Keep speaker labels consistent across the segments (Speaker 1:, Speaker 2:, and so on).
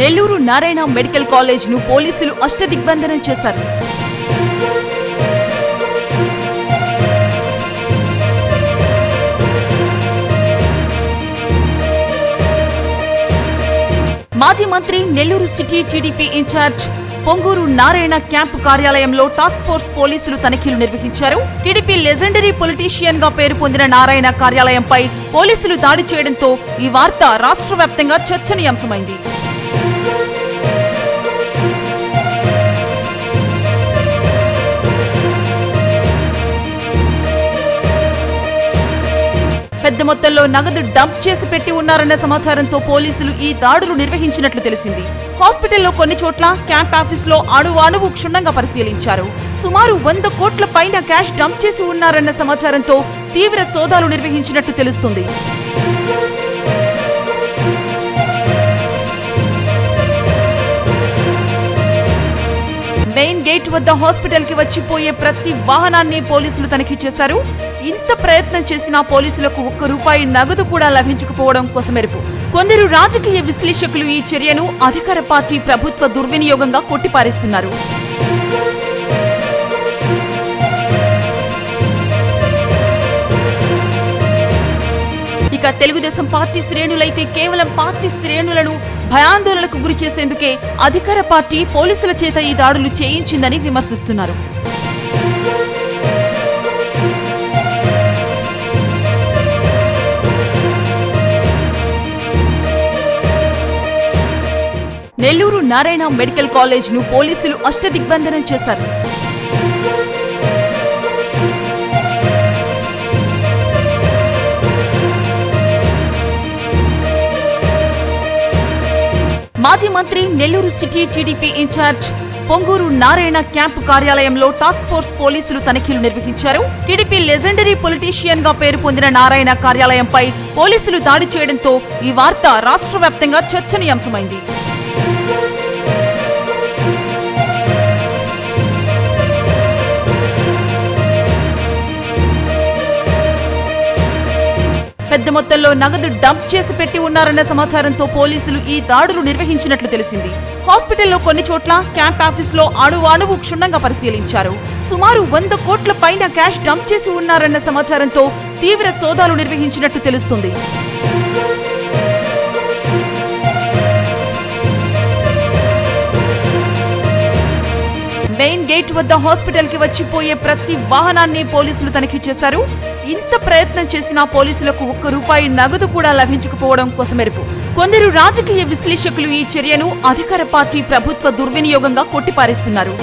Speaker 1: Nellore Narayana medical కాలేజ్ను పోలీసులు అష్టదిగ్బంధనం చేశారు. మాజీ మంత్రి Nellore city TDP incharge Ponguru Narayana camp కార్యాలయంలో టాస్క్ ఫోర్స్ పోలీసులు తనిఖీలు నిర్వహించారు. టీడీపీ లెజెండరీ పొలిటీషియన్గా పేరు పొందిన నారాయణ కార్యాలయంపై పోలీసులు దాడి చేయడంతో ఈ వార్త రాష్ట్ర వ్యాప్తంగా చర్చనీయాంశమైంది. పెద్ద మొత్తంలో నగదు డంప్ చేసి పెట్టి ఉన్నారన్న సమాచారంతో పోలీసులు ఈ దాడులు నిర్వహించినట్లు తెలిసింది. హాస్పిటల్లో కొన్ని చోట్ల క్యాంప్ ఆఫీసులో అణువు క్షుణ్ణంగా పరిశీలించారు. సుమారు వంద కోట్ల పైన క్యాష్ డంప్ చేసి ఉన్నారన్న సమాచారంతో తీవ్ర సోదాలు నిర్వహించినట్టు తెలుస్తుంది. మెయిన్ గేట్ వద్ద హాస్పిటల్కి వచ్చిపోయే ప్రతి వాహనాన్ని పోలీసులు తనిఖీ చేశారు. ఇంత ప్రయత్నం చేసినా పోలీసులకు ఒక్క రూపాయి నగదు కూడా లభించకపోవడం కోసమెరుపు. కొందరు రాజకీయ విశ్లేషకులు ఈ చర్యను అధికార పార్టీ ప్రభుత్వ దుర్వినియోగంగా కొట్టిపారేస్తున్నారు. ఇక తెలుగుదేశం పార్టీ శ్రేణులైతే కేవలం పార్టీ శ్రేణులను భయాందోళనకు గురి చేసేందుకే అధికార పార్టీ పోలీసుల చేత ఈ దాడులు చేయించిందని విమర్శిస్తున్నారు. నెల్లూరు నారాయణ మెడికల్ కాలేజ్ను పోలీసులు అష్టదిగ్బంధనం చేశారు. మాజీ మంత్రి Nellore city TDP incharge Ponguru Narayana camp కార్యాలయంలో టాస్క్ ఫోర్స్ పోలీసులు తనిఖీలు నిర్వహించారు. టీడీపీ లెజెండరీ పొలిటీషియన్గా పేరు పొందిన నారాయణ కార్యాలయంపై పోలీసులు దాడి చేయడంతో ఈ వార్త రాష్ట్ర వ్యాప్తంగా చర్చనీయాంశమైంది. పెద్ద మొత్తంలో నగదు డంప్ చేసి పెట్టి ఉన్నారన్న సమాచారంతో పోలీసులు ఈ దాడులు నిర్వహించినట్లు తెలిసింది. హాస్పిటల్లో కొన్ని చోట్ల క్యాంప్ ఆఫీసులో అణువాణువు క్షుణ్ణంగా పరిశీలించారు. సుమారు వంద కోట్ల పైన క్యాష్ డంప్ చేసి ఉన్నారన్న సమాచారంతో తీవ్ర సోదాలు నిర్వహించినట్టు తెలుస్తుంది. గేట్ వద్ద హాస్పిటల్కి వచ్చిపోయే ప్రతి వాహనాన్ని పోలీసులు తనిఖీ చేశారు. ఇంత ప్రయత్నం చేసినా పోలీసులకు ఒక్క రూపాయి నగదు కూడా లభించకపోవడం కోసమెరుపు. కొందరు రాజకీయ విశ్లేషకులు ఈ చర్యను అధికార పార్టీ ప్రభుత్వ దుర్వినియోగంగా కొట్టిపారేస్తున్నారు.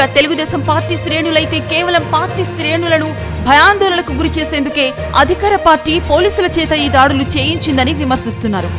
Speaker 1: ఇక తెలుగుదేశం పార్టీ శ్రేణులైతే కేవలం పార్టీ శ్రేణులను భయాందోళనకు గురి చేసేందుకే అధికార పార్టీ పోలీసుల చేత ఈ దాడులు చేయించిందని విమర్శిస్తున్నారు.